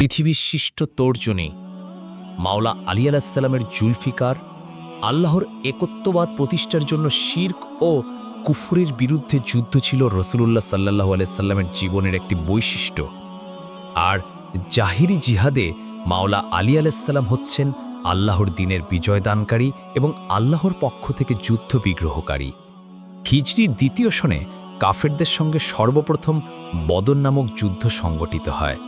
পৃথিবীর শিষ্ট তর্জনী, মাওলা আলী আলাহিসাল্লামের জুলফিকার, আল্লাহর একত্ববাদ প্রতিষ্ঠার জন্য শির্ক ও কুফুরের বিরুদ্ধে যুদ্ধ ছিল রসুলুল্লাহ সাল্লাহ আলাইসাল্লামের জীবনের একটি বৈশিষ্ট্য। আর জাহিরি জিহাদে মাওলা আলী আলাইসাল্লাম হচ্ছেন আল্লাহর দিনের বিজয়দানকারী এবং আল্লাহর পক্ষ থেকে যুদ্ধ বিগ্রহকারী। হিজরির দ্বিতীয় শনে কাফেরদের সঙ্গে সর্বপ্রথম বদন নামক যুদ্ধ সংগঠিত হয়।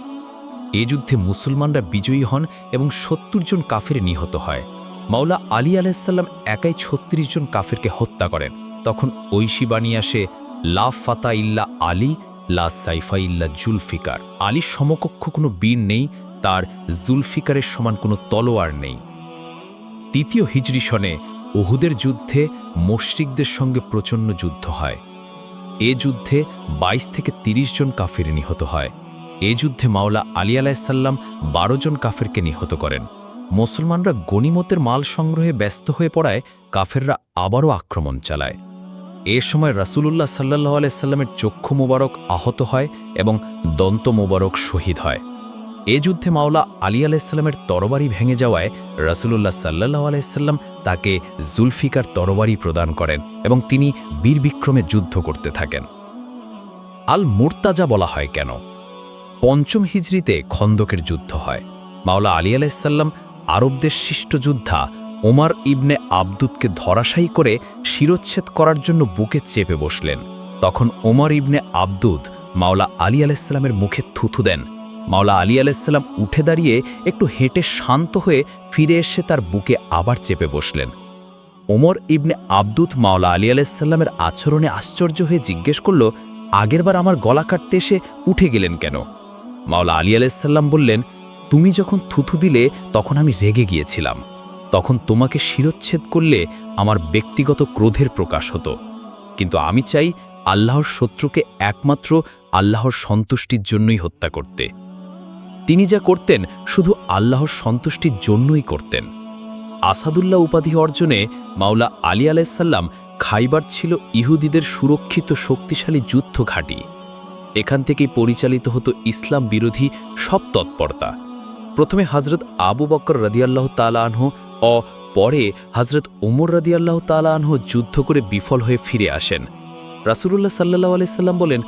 এ যুদ্ধে মুসলমানরা বিজয়ী হন এবং সত্তর জন কাফের নিহত হয়। মাওলা আলী আলাইসাল্লাম একাই ছত্রিশ জন কাফেরকে হত্যা করেন। তখন ঐশী বাণী আসে, লা ফাতা ইল্লা আলী, লা সাইফা ইল্লা জুলফিকার। আলীর সমকক্ষ কোনো বীর নেই, তার জুলফিকারের সমান কোনো তলোয়ার নেই। তৃতীয় হিজরি সনে উহুদের যুদ্ধে মুশরিকদের সঙ্গে প্রচণ্ড যুদ্ধ হয়। এ যুদ্ধে ২২ থেকে ৩০ জন কাফের নিহত হয়। এ যুদ্ধে মাওলা আলী আলাইসাল্লাম বারো জন কাফেরকে নিহত করেন। মুসলমানরা গনিমতের মাল সংগ্রহে ব্যস্ত হয়ে পড়ায়, কাফেররা আবারও আক্রমণ চালায়। এ সময় রাসূলুল্লাহ সাল্লাহ আলাইসাল্লামের চক্ষু মোবারক আহত হয় এবং দন্ত মোবারক শহীদ হয়। এ যুদ্ধে মাওলা আলী আলাইসাল্লামের তরবারি ভেঙে যাওয়ায় রাসূলুল্লাহ সাল্লাহ আলাইসাল্লাম তাকে জুলফিকার তরবারি প্রদান করেন এবং তিনি বীরবিক্রমে যুদ্ধ করতে থাকেন। আল মুরতাজা বলা হয় কেন? পঞ্চম হিজরিতে খন্দকের যুদ্ধ হয়। মাওলা আলী আলাইসাল্লাম আরবদের শিষ্ট যোদ্ধা ওমার ইবনে আবদুদকে ধরাশায়ী করে শিরোচ্ছেদ করার জন্য বুকে চেপে বসলেন। তখন ওমর ইবনে আবদুদ মাওলা আলী আলাইসাল্লামের মুখে থুথু দেন। মাওলা আলী আলাইসাল্লাম উঠে দাঁড়িয়ে একটু হেঁটে শান্ত হয়ে ফিরে এসে তার বুকে আবার চেপে বসলেন। ওমর ইবনে আবদুত মাওলা আলী আলাইসাল্লামের আচরণে আশ্চর্য হয়ে জিজ্ঞেস করল, আগেরবার আমার গলা কাটতে এসে উঠে গেলেন কেন? মাওলা আলী আলাইসাল্লাম বললেন, তুমি যখন থুথু দিলে, তখন আমি রেগে গিয়েছিলাম। তখন তোমাকে শিরচ্ছেদ করলে আমার ব্যক্তিগত ক্রোধের প্রকাশ হতো। কিন্তু আমি চাই আল্লাহর শত্রুকে একমাত্র আল্লাহর সন্তুষ্টির জন্যই হত্যা করতে। তিনি যা করতেন, শুধু আল্লাহর সন্তুষ্টির জন্যই করতেন। আসাদুল্লাহ উপাধি অর্জনে মাওলা আলী আলাইসাল্লাম খাইবার ছিল ইহুদিদের সুরক্ষিত শক্তিশালী যুদ্ধ ঘাঁটি এখান থেকেই পরিচালিত হতো ইসলাম বিরোধী সব তৎপরতা। প্রথমে হজরত আবু বকর রদিয়াল্লাহ তালাহ অ পরে হজরত উমর রদিয়াল্লাহ তালাহ যুদ্ধ করে বিফল হয়ে ফিরে আসেন। রাসুলুল্লাহ সাল্লাহ আলাইসাল্লাম বলেন,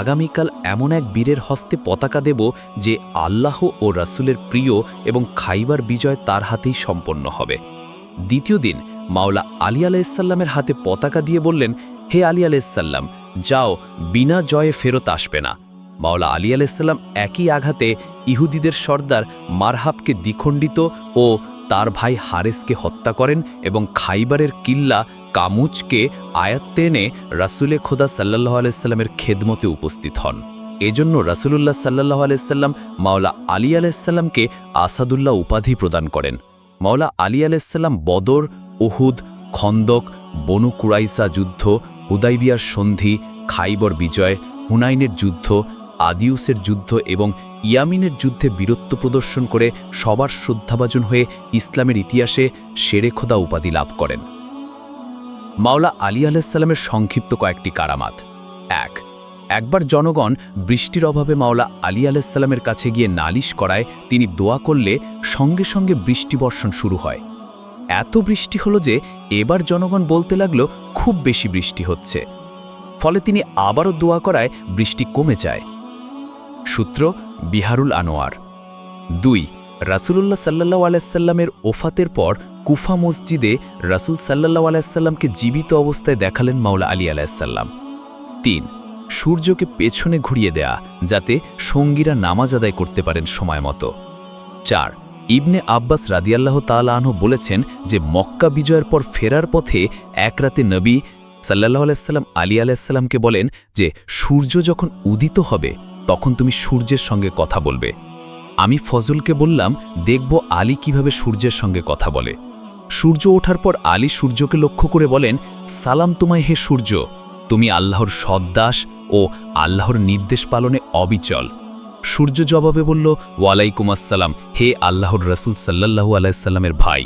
আগামীকাল এমন এক বীরের হস্তে পতাকা দেব যে আল্লাহ ও রাসুলের প্রিয় এবং খাইবার বিজয় তার হাতেই সম্পন্ন হবে। দ্বিতীয় দিন মাওলা আলী আলাইসাল্লামের হাতে পতাকা দিয়ে বললেন হে আলী আলাইসাল্লাম যাও, বিনা জয়ে ফেরত আসবে না। মাওলা আলী আলাইসাল্লাম একই আঘাতে ইহুদিদের সর্দার মারহাবকে দ্বিখণ্ডিত ও তার ভাই হারেসকে হত্যা করেন এবং খাইবারের কিল্লা কামুজকে আয়াত্তে এনে রাসুলে খোদা সাল্লাহ আলাইস্লামের খেদমতে উপস্থিত হন। এজন্য রাসুলুল্লাহ সাল্লাহ আলাইসাল্লাম মাওলা আলী আলাইস্লামকে আসাদুল্লাহ উপাধি প্রদান করেন। মাওলা আলী আলাইস্লাম বদর, উহুদ, খন্দক বনু কুরাইসা যুদ্ধ, হুদাইবিয়ার সন্ধি, খাইবর বিজয়, হুনাইনের যুদ্ধ, আদিউসের যুদ্ধ এবং ইয়ামিনের যুদ্ধে বীরত্ব প্রদর্শন করে সবার শ্রদ্ধাভাজন হয়ে ইসলামের ইতিহাসে শেরেখোদা উপাধি লাভ করেন। মাওলা আলী আলাইসাল্লামের সংক্ষিপ্ত কয়েকটি কারামাত। এক, একবার জনগণ বৃষ্টির অভাবে মাওলা আলী আলাইসাল্লামের কাছে গিয়ে নালিশ করায় তিনি দোয়া করলে সঙ্গে সঙ্গে বৃষ্টি বর্ষণ শুরু হয়। এত বৃষ্টি হলো যে এবার জনগণ বলতে লাগল খুব বেশি বৃষ্টি হচ্ছে। ফলে তিনি আবারও দোয়া করায় বৃষ্টি কমে যায়। সূত্র, বিহারুল আনোয়ার। দুই, রাসুলুল্লাহ সাল্লাহ আলাইসাল্লামের ওফাতের পর কুফা মসজিদে রাসুল সাল্লাহ আলাইসাল্লামকে জীবিত অবস্থায় দেখালেন মাওলা আলী আলাইসাল্লাম তিন, সূর্যকে পেছনে ঘুরিয়ে দেয়া যাতে সঙ্গীরা নামাজ আদায় করতে পারেন সময় মতো। চার ইবনে আব্বাস রাদিয়াল্লাহ তালাহ বলেছেন যে মক্কা বিজয়ের পর ফেরার পথে এক রাতে নবী সাল্লাহ আলাইসাল্লাম আলী আলাইসাল্লামকে বলেন যে, সূর্য যখন উদিত হবে, তখন তুমি সূর্যের সঙ্গে কথা বলবে। আমি ফজলকে বললাম, দেখব আলী কীভাবে সূর্যের সঙ্গে কথা বলে। সূর্য ওঠার পর আলী সূর্যকে লক্ষ্য করে বলেন, সালাম তোমায় হে সূর্য, তুমি আল্লাহর সদ্দাস ও আল্লাহর নির্দেশ পালনে অবিচল। সূর্য জবাবে বলল, ওয়ালাইকুম আসসালাম, হে আল্লাহর রসুল সাল্লাহু আলাইসাল্লামের ভাই।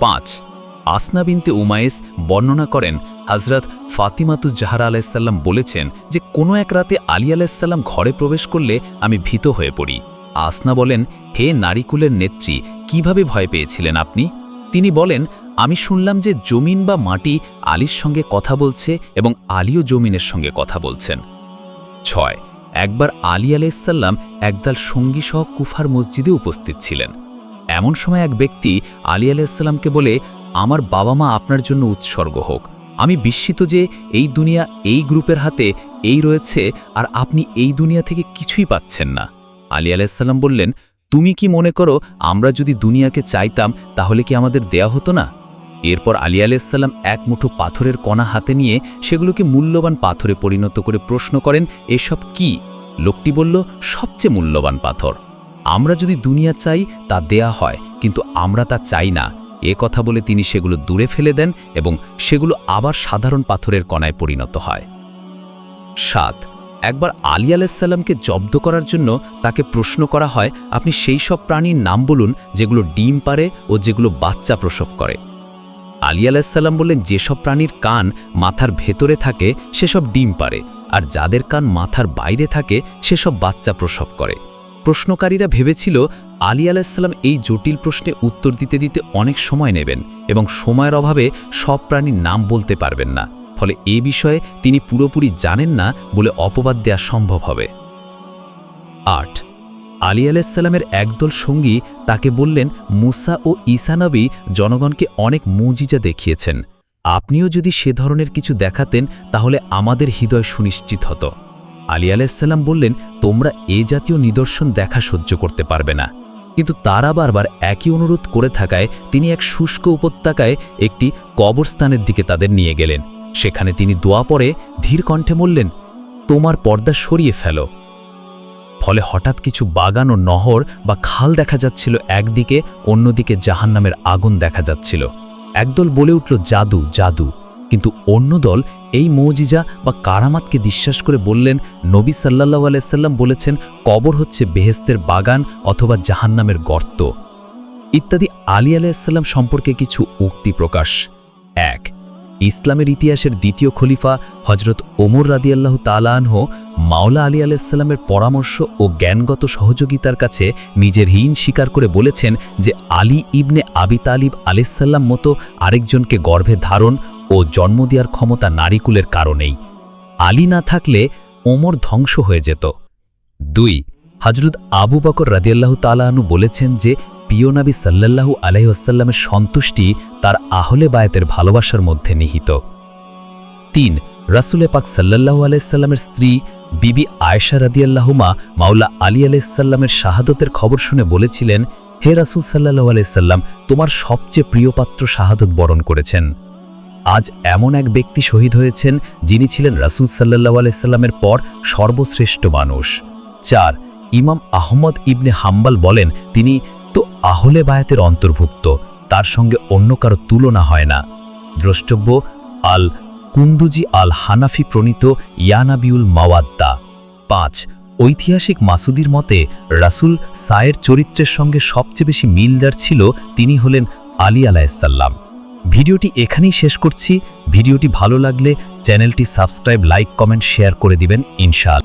পাঁচ, আসনা বিনতে উমায়েস বর্ণনা করেন হজরত ফাতিমাতু জাহারা আলাইসাল্লাম বলেছেন যে, কোনো এক রাতে আলী আলাইসাল্লাম ঘরে প্রবেশ করলে আমি ভীত হয়ে পড়ি। আসনা বলেন, হে নারীকুলের নেত্রী, কীভাবে ভয় পেয়েছিলেন আপনি? তিনি বলেন, আমি শুনলাম যে জমিন বা মাটি আলীর সঙ্গে কথা বলছে এবং আলীও জমিনের সঙ্গে কথা বলছেন। ছয় একবার আলী আলাইসাল্লাম একদল সঙ্গী সহ কুফার মসজিদে উপস্থিত ছিলেন। এমন সময় এক ব্যক্তি আলী আলাইসাল্লামকে বলে, আমার বাবা মা আপনার জন্য উৎসর্গ হোক। আমি বিস্মিত যে এই দুনিয়া এই গ্রুপের হাতে এই রয়েছে আর আপনি এই দুনিয়া থেকে কিছুই পাচ্ছেন না। আলী আলাইসাল্লাম বললেন, তুমি কি মনে করো আমরা যদি দুনিয়াকে চাইতাম তাহলে কি আমাদের দেয়া হতো না? এরপর আলী আলাইসাল্লাম এক মুঠো পাথরের কণা হাতে নিয়ে সেগুলোকে মূল্যবান পাথরে পরিণত করে প্রশ্ন করেন, এসব কি? লোকটি বলল, সবচেয়ে মূল্যবান পাথর। আমরা যদি দুনিয়া চাই, তা দেয়া হয়, কিন্তু আমরা তা চাই না। এ কথা বলে তিনি সেগুলো দূরে ফেলে দেন এবং সেগুলো আবার সাধারণ পাথরের কণায় পরিণত হয়। সাত, একবার আলী আলাইসাল্লামকে জব্দ করার জন্য তাকে প্রশ্ন করা হয়, আপনি সেই সব প্রাণীর নাম বলুন, যেগুলো ডিম পারে ও যেগুলো বাচ্চা প্রসব করে। আলী আলাইসাল্লাম বললেন, যেসব প্রাণীর কান মাথার ভেতরে থাকে, সেসব ডিম পারে আর যাদের কান মাথার বাইরে থাকে, সেসব বাচ্চা প্রসব করে। প্রশ্নকারীরা ভেবেছিল, আলী আলাইসাল্লাম এই জটিল প্রশ্নে উত্তর দিতে দিতে অনেক সময় নেবেন এবং সময়ের অভাবে সব প্রাণীর নাম বলতে পারবেন না। ফলে এ বিষয়ে তিনি পুরোপুরি জানেন না বলে অপবাদ দেওয়া সম্ভব হবে। আট আলী আলাইসাল্লামের একদল সঙ্গী তাকে বললেন, মুসা ও ঈসানবী জনগণকে অনেক মুজিজা দেখিয়েছেন। আপনিও যদি সে ধরনের কিছু দেখাতেন, তাহলে আমাদের হৃদয় সুনিশ্চিত হতো। আলী আলাইসাল্লাম বললেন, তোমরা এ জাতীয় নিদর্শন দেখা সহ্য করতে পারবে না। কিন্তু তারা বারবার একই অনুরোধ করে থাকায় তিনি এক শুষ্ক উপত্যকায় একটি কবরস্থানের দিকে তাদের নিয়ে গেলেন। সেখানে তিনি দোয়া পরে ধীর কণ্ঠে বললেন, তোমার পর্দা সরিয়ে ফেলো। ফলে হঠাৎ কিছু বাগান ও নহর বা খাল দেখা যাচ্ছিল একদিকে, অন্যদিকে জাহান্নামের আগুন দেখা যাচ্ছিল। একদল বলে উঠল, জাদু জাদু। কিন্তু অন্য দল এই মৌজিজা বা কারামাতকে বিশ্বাস করে বললেন, নবী সাল্লাহ আলাইসাল্লাম বলেছেন, কবর হচ্ছে বেহেস্তের বাগান অথবা জাহান্নামের গর্ত। ইত্যাদি আলী আলাইসাল্লাম সম্পর্কে কিছু উক্তি প্রকাশ। এক ইসলামের ইতিহাসের দ্বিতীয় খলিফা হজরত ওমর রাদিয়াল্লাহ তালানহ মাওলা আলী আলাইসাল্লামের পরামর্শ ও জ্ঞানগত সহযোগিতার কাছে নিজের ঋণ স্বীকার করে বলেছেন যে আলী ইবনে আবি তালিব আলাইসাল্লাম মতো আরেকজনকে গর্ভে ধারণ ও জন্ম দেওয়ার ক্ষমতা নারীকুলের কারণেই। আলী না থাকলে ওমর ধ্বংস হয়ে যেত। দুই হজরত আবু বকর রাদিয়াল্লাহু তালাহনু বলেছেন যে পিয়নাবী সাল্লাল্লাহু আলাইসাল্লামের সন্তুষ্টি তার আহলে বায়াতের ভালোবাসার মধ্যে নিহিত। তিন, রাসুলে পাক সাল্লাল্লাহু আলাইসাল্লামের স্ত্রী বিবি আয়েশা রাদিয়াল্লাহুমা মাওলা আলী আলাইসাল্লামের শাহাদতের খবর শুনে বলেছিলেন, হে রাসুল সাল্লাহু আলাইসাল্লাম তোমার সবচেয়ে প্রিয় পাত্র শাহাদত বরণ করেছেন। আজ এমন এক ব্যক্তি শহীদ হয়েছেন যিনি ছিলেন রাসুল সাল্লাহ আলাইসাল্লামের পর সর্বশ্রেষ্ঠ মানুষ। চার, ইমাম আহমদ ইবনে হাম্বাল বলেন, তিনি তো আহলে বায়াতের অন্তর্ভুক্ত, তার সঙ্গে অন্য কারও তুলনা হয় না। দ্রষ্টব্য, আল কুন্দুজি আল হানাফি প্রণীত ইয়ানাবিউল মাওয়াদ্দা। পাঁচ, ঐতিহাসিক মাসুদির মতে, রাসুল সায়ের চরিত্রের সঙ্গে সবচেয়ে বেশি মিল যার ছিল, তিনি হলেন আলী আলাইসাল্লাম ভিডিওটি এখানেই শেষ করছি। ভিডিওটি ভালো লাগলে চ্যানেলটি সাবস্ক্রাইব, লাইক, কমেন্ট, শেয়ার করে দিবেন ইনশাল